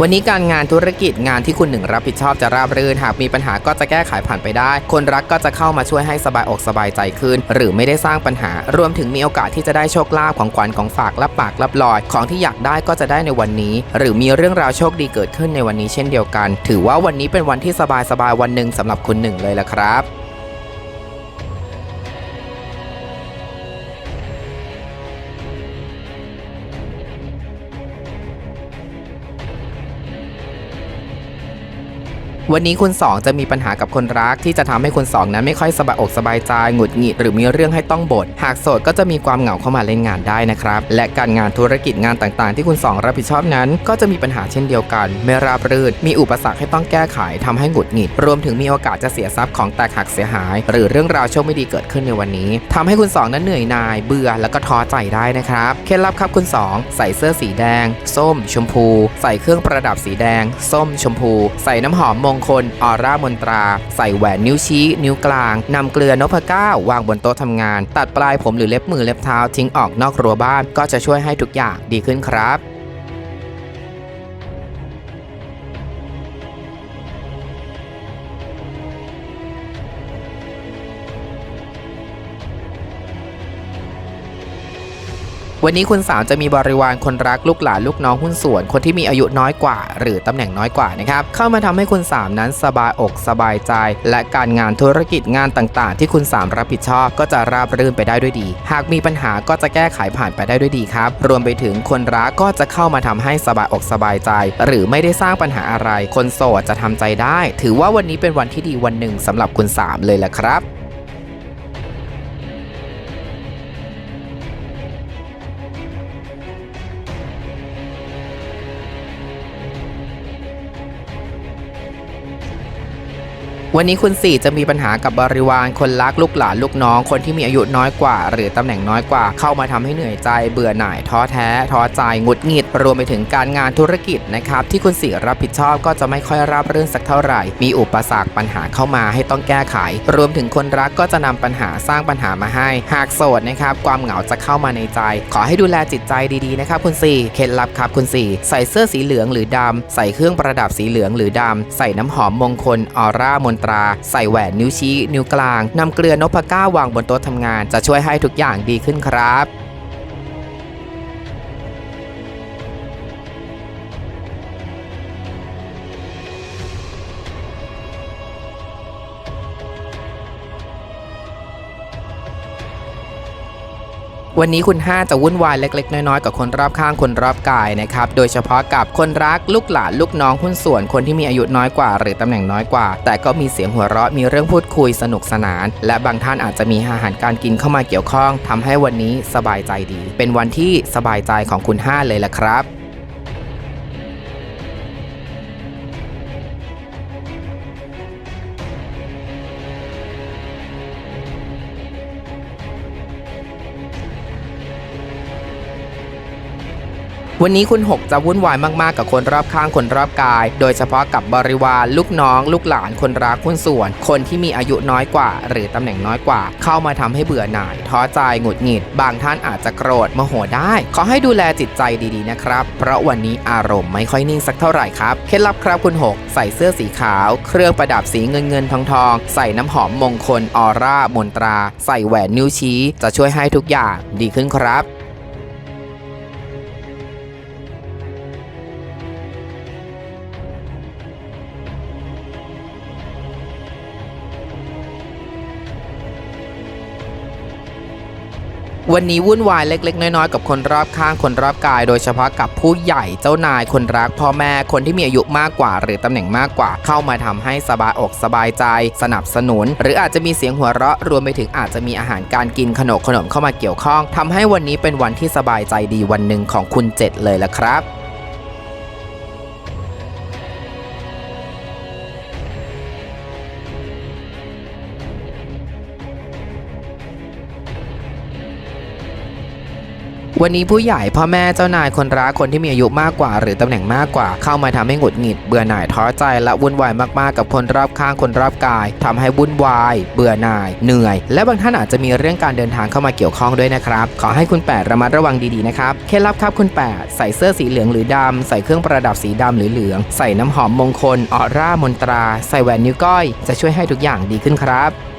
วันนี้การงานธุรกิจงานที่คุณหนึ่งรับผิดชอบจะราบรื่น หากมีปัญหาก็จะแก้ไขผ่านไปได้ คนรักก็จะเข้ามาช่วยให้สบายอกสบายใจขึ้น หรือไม่ได้สร้างปัญหา รวมถึงมีโอกาสที่จะได้โชคลาภของขวัญของฝากรับปากรับลอย ของที่อยากได้ก็จะได้ในวันนี้ หรือมีเรื่องราวโชคดีเกิดขึ้นในวันนี้เช่นเดียวกัน ถือว่าวันนี้เป็นวันที่สบายสบายวันหนึ่งสำหรับคุณหนึ่งเลยละครับ วันนี้คุณสองจะมีปัญหากับคนรักที่จะทำให้คุณสองนั้นไม่ค่อยสบายอกสบายใจหงุดหงิดหรือมีเรื่องให้ต้องบ่นหากโสดก็จะมีความเหงาเข้ามาเล่นงานได้นะครับ และการงานธุรกิจงานต่างๆ ที่คุณสองรับผิดชอบนั้น ก็จะมีปัญหาเช่นเดียวกัน ไม่ราบรื่น มีอุปสรรคให้ต้องแก้ไขทำให้หงุดหงิด รวมถึงมีโอกาสจะเสียทรัพย์ของแตกหักเสียหาย หรือเรื่องราวโชคไม่ดีเกิดขึ้นในวันนี้ทำให้คุณสองนั้นเหนื่อยหน่าย เบื่อแล้วก็ท้อใจได้นะครับเคล็ดลับครับคุณสองใส่เสื้อสีแดง ส้ม ชมพู ใส่เครื่องประดับสีแดง ส้มชมพู ใส่น้ำหอมมงคล ออร่ามนตรา ใส่แหวนนิ้วชี้ นิ้วกลาง นำเกลือนพเก้าวางบนโต๊ะทำงาน ตัดปลายผมหรือเล็บมือเล็บเท้าทิ้งออกนอกรั้วบ้าน ก็จะช่วยให้ทุกอย่างดีขึ้นครับ วันนี้คุณสาวจะมีบริวารคนรักลูกหลานลูกน้องหุ้นส่วน คนที่มีอายุน้อยกว่า หรือตำแหน่งน้อยกว่านะครับเข้ามาทำให้คุณสามนั้นสบายอกสบายใจ และการงานธุรกิจงานต่างๆ ที่คุณสามรับผิดชอบก็จะราบรื่นไปได้ด้วยดี หากมีปัญหาก็จะแก้ไขผ่านไปได้ด้วยดีครับ รวมไปถึงคนรักก็จะเข้ามาทำให้สบายอกสบายใจ หรือไม่ได้สร้างปัญหาอะไร คนโสดจะทำใจได้ ถือว่าวันนี้เป็นวันที่ดีวันหนึ่งสำหรับคุณสามเลยแหละครับ วันนี้คุณสี่จะมีปัญหากับบริวารคนรักลูกหลานลูกน้อง คนที่มีอายุน้อยกว่า หรือตำแหน่งน้อยกว่า เข้ามาทำให้เหนื่อยใจเบื่อหน่ายท้อแท้ท้อใจงุดหงิด รวมไปถึงการงานธุรกิจนะครับที่คุณสี่รับผิดชอบก็จะไม่ค่อยราบรื่นสักเท่าไหร่ มีอุปสรรคปัญหาเข้ามาให้ต้องแก้ไข รวมถึงคนรักก็จะนำปัญหาสร้างปัญหามาให้ หากโสดนะครับความเหงาจะเข้ามาในใจ ขอให้ดูแลจิตใจดีๆนะครับคุณสี่เคล็ดลับครับคุณสี่ใส่เสื้อสีเหลืองหรือดำใส่เครื่องประดับสีเหลืองหรือดำใส่น้ำหอมมงคลออร่ามนตรา ใส่แหวนนิ้วชี้ นิ้วกลางนำเกลือนพเก้าวางบนโต๊ะทำงาน จะช่วยให้ทุกอย่างดีขึ้นครับ วันนี้คุณ5จะวุ่นวายเล็ก ๆ น้อยๆ กับคนรอบข้างคนรอบกายนะครับ โดยเฉพาะกับคนรักลูกหลานลูกน้องหุ้นส่วนคนที่มีอายุน้อยกว่า หรือตำแหน่งน้อยกว่า แต่ก็มีเสียงหัวเราะมีเรื่องพูดคุยสนุกสนาน และบางท่านอาจจะมีอาหารการกินเข้ามาเกี่ยวข้องทำให้วันนี้สบายใจดี เป็นวันที่สบายใจของคุณ5เลยละครับ วันนี้คุณ6จะวุ่นวายมากๆ กับคนรอบข้างคนรอบกาย โดยเฉพาะกับบริวารลูกน้อง ลูกหลานคนรักหุ้นส่วน คนที่มีอายุน้อยกว่า หรือตำแหน่งน้อยกว่า เข้ามาทำให้เบื่อหน่ายท้อใจหงุดหงิด บางท่านอาจจะโกรธโมโหได้ ขอให้ดูแลจิตใจดีๆนะครับ เพราะวันนี้อารมณ์ไม่ค่อยนิ่งสักเท่าไหร่ครับเคล็ดลับครับคุณ6ใส่เสื้อสีขาว เครื่องประดับสีเงินเงินทองทองใส่น้ำหอมมงคลออร่ามนตรา ใส่แหวนนิ้วชี้ จะช่วยให้ทุกอย่างดีขึ้นครับ วันนี้วุ่นวายเล็ก ๆ น้อยๆ กับคนรอบข้างคนรอบกาย โดยเฉพาะกับผู้ใหญ่เจ้านายคนรักพ่อแม่คนที่มีอายุมากกว่า หรือตำแหน่งมากกว่า เข้ามาทำให้สบายอกสบายใจ สนับสนุน หรืออาจจะมีเสียงหัวเราะรวมไปถึงอาจจะมีอาหารการกินขนมขนมเข้ามาเกี่ยวข้องทำให้วันนี้เป็นวันที่สบายใจดีวันหนึ่งของคุณเจ็ดเลยละครับ วันนี้ผู้ใหญ่พ่อแม่เจ้านายคนรักคนที่มีอายุมากกว่า หรือตำแหน่งมากกว่า เข้ามาทำให้หงุดหงิดเบื่อหน่ายท้อใจและวุ่นวายมากๆกับคนรอบข้างคนรอบกายทำให้วุ่นวาย เบื่อหน่าย เหนื่อย และบางท่านอาจจะมีเรื่องการเดินทางเข้ามาเกี่ยวข้องด้วยนะครับขอให้คุณแปดระมัดระวังดีๆนะครับเคล็ดลับครับคุณแปดใส่เสื้อสีเหลืองหรือดำใส่เครื่องประดับสีดำหรือเหลือง ใส่น้ำหอมมงคลออร่ามนตรา ใส่แหวนนิ้วก้อย จะช่วยให้ทุกอย่างดีขึ้นครับ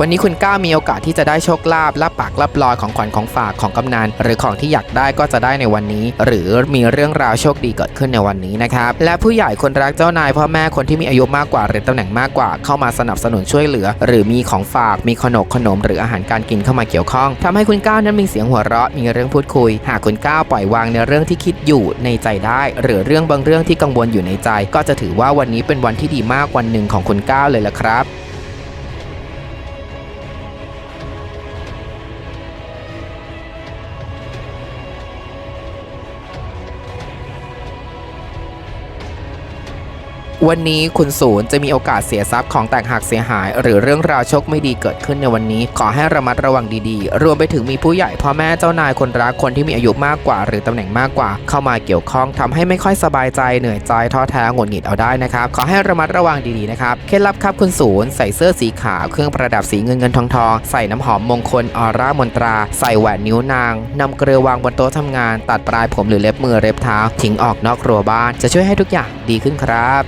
วันนี้คุณก้าวมีโอกาสที่จะได้โชคลาภรับปากรับลอยของขวัญของฝากของกำนันหรือของที่อยากได้ก็จะได้ในวันนี้ หรือมีเรื่องราวโชคดีเกิดขึ้นในวันนี้นะครับและผู้ใหญ่คนรักเจ้านายพ่อแม่คนที่มีอายุมากกว่าหรือตำแหน่งมากกว่าเข้ามาสนับสนุนช่วยเหลือ หรือมีของฝากมีขนมขนม หรืออาหารการกินเข้ามาเกี่ยวข้องทำให้คุณก้าวนั้นมีเสียงหัวเราะมีเรื่องพูดคุย หากคุณก้าวปล่อยวางในเรื่องที่คิดอยู่ในใจได้ หรือเรื่องบางเรื่องที่กังวลอยู่ในใจ ก็จะถือว่าวันนี้เป็นวันที่ดีมากวันหนึ่งของคุณก้าวเลยละครับ วันนี้คุณศูนย์จะมีโอกาสเสียทรัพย์ของแตกหักเสียหาย หรือเรื่องราวโชคไม่ดีเกิดขึ้นในวันนี้ ขอให้ระมัดระวังดีๆ รวมไปถึงมีผู้ใหญ่พ่อแม่เจ้านายคนรักคนที่มีอายุมากกว่า หรือตำแหน่งมากกว่า เข้ามาเกี่ยวข้องทำให้ไม่ค่อยสบายใจเหนื่อยใจท้อแท้หงุดหงิดเอาได้นะครับ ขอให้ระมัดระวังดีๆนะครับเคล็ดลับครับคุณศูนย์ใส่เสื้อสีขาวเครื่องประดับสีเงินเงินทองทองใส่น้ำหอมมงคลออร่ามนตรา ใส่แหวนนิ้วนางนำเกลือวางบนโต๊ะทำงาน ตัดปลายผมหรือเล็บมือเล็บเท้าทิ้งออกนอกครัวบ้านจะช่วยให้ทุกอย่างดีขึ้นครับ